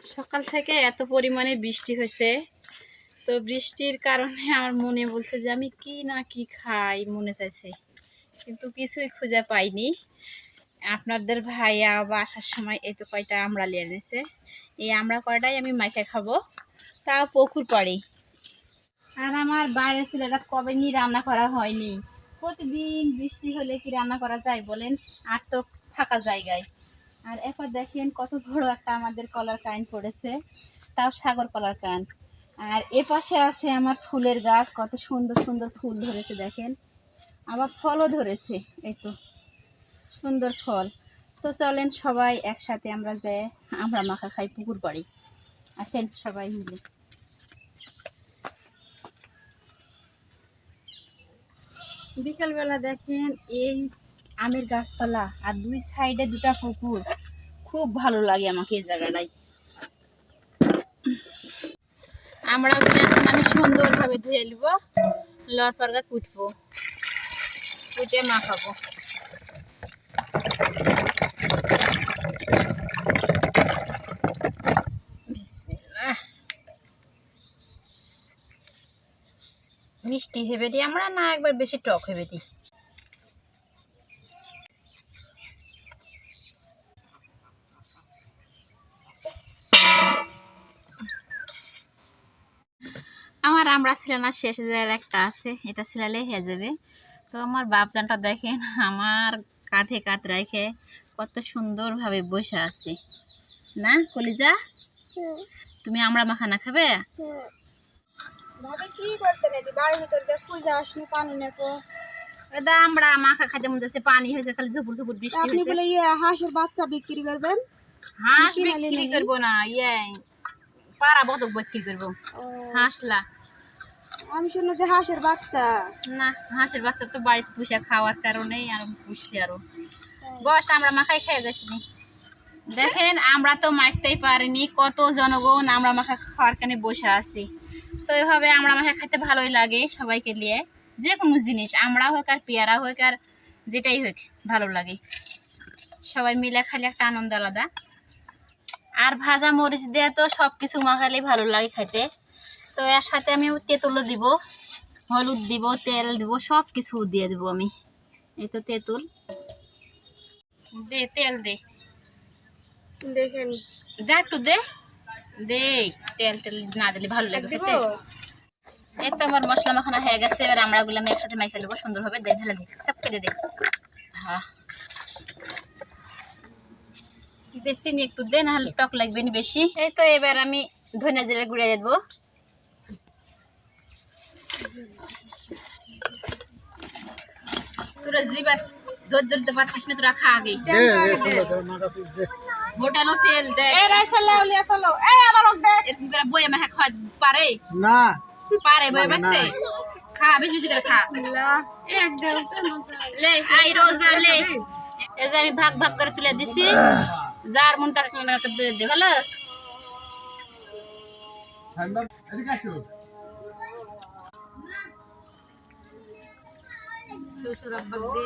সকাল থেকে এত পরিমাণে বৃষ্টি হয়েছে। তো বৃষ্টির কারণে আমার মনে বলছে যে আমি কি না কি খাই মনে চাইছে। কিন্তু কিছুই খুঁজে পাইনি। আপনাদের ভাইয়া বা আসার সময় এই তো কয়টা আমরা নিয়ে এনেছে এই আমরা কয়টাই আমি মাইকে খাব। তাও পুকুর পড়ে। আর আমার বাইরে ছিল এটা কবে নিয়ে রান্না করা হয়নি। প্রতিদিন বৃষ্টি হলে কি রান্না করা যায় বলেন? আর তো ফাঁকা জায়গায়। আর এরপর দেখেন কত বড় একটা আমাদের কলার কাইন পড়েছে, তাও সাগর কলার কান আর এ পাশে আছে আমার ফুলের গাছ, কত সুন্দর সুন্দর ফুল ধরেছে দেখেন। আবার ফলও ধরেছে, এই তো, সুন্দর ফল। তো চলেন সবাই একসাথে আমরা যে আমরা মাখা খাই পুকুর বাড়ি। আসেন সবাই মিলে। বিকালবেলা দেখেন এই আমের গাছতলা আর দুই সাইডে দুটা পুকুর। খুব ভালো লাগে আমাকে এই জায়গাটায়। আমরা ওগুলো এখন আমি সুন্দরভাবে ধুয়ে নিব লড় পারগা কুটবো। কুটে মাখাবো। মিষ্টি হেবে দিই আমরা না একবার বেশি টক হেবে দিই আমার আমরা ছিলানা শেষ একটা আছে এটা ছিলালে হয়ে যাবে। তো আমার বাপজানটা দেখেন আমার কাঁধে কাঁধ রেখে কত সুন্দরভাবে বসে আছে। না কলিজা? তুমি আমরা মাখানা খাবে? পানি আমরা মাখা খাইতে মন যাচ্ছে পানি হয়েছে খালি ঝুপুর ঝুপুর বৃষ্টি হয়েছে। বলে ইয়ে হাঁসের বাচ্চা বিক্রি করবেন? হাঁস বিক্রি করব না ইয়ে পাড়া বিক্রি করব। হাঁসলা। আমি শুনলো যে হাঁসের বাচ্চা। না, হাঁসের বাচ্চা তো বাড়িতে পুষে খাওয়ার কারণেই আর পুষছি আরও। বস, আমরা মাখাই খেয়ে যাসনি। দেখেন, আমরা তো মাখতেই পারিনি, কত জনগণ আমরা মাখা খাওয়ার কানে বসে আছি। তো এভাবে আমরা মাখা খেতে ভালোই লাগে সবাইকে নিয়ে। যে কোনো জিনিস, আমরা হোক আর পেয়ারা হোক আর যেটাই হোক, ভালো লাগে। সবাই মিলে খালি একটা আনন্দ আলাদা। আর ভাজা মরিচ দিয়ে তো সব কিছু মাখালে ভালো লাগে খাইতে। তো এর সাথে আমি তেঁতুলও দিব হলুদ দিব তেল দিব সব কিছু দিয়ে দিব আমি। এই তো তেঁতুল। দে তেল দে। দেখেন। দে একটু দে। দে তেল টেল না দিলে ভালো লাগবে এই তো আমার মশলা মাখানো হয়ে গেছে এবার আমরা আমি একসাথে মাইখে দেবো সুন্দরভাবে। দে ঢেলে দে সব খেতে দে। হ্যাঁ বেশি নি একটু দে না টক লাগবে না বেশি। এই তো এবার আমি ধনিয়া জিরে গুঁড়িয়ে দেবো। তোরা পারতিস না তোরা খা আগে হোটেলও ফেল এরকম করে মাখা খাওয়া পারে? না। পারে মাখতে? খা বেশি বেশি করে খা। লে আই রোজা লে। এই যে আমি ভাগ ভাগ করে তুলে দিছি যার মন তার মনে তুলে দে ভালো? শ্বশুর আব্বাকে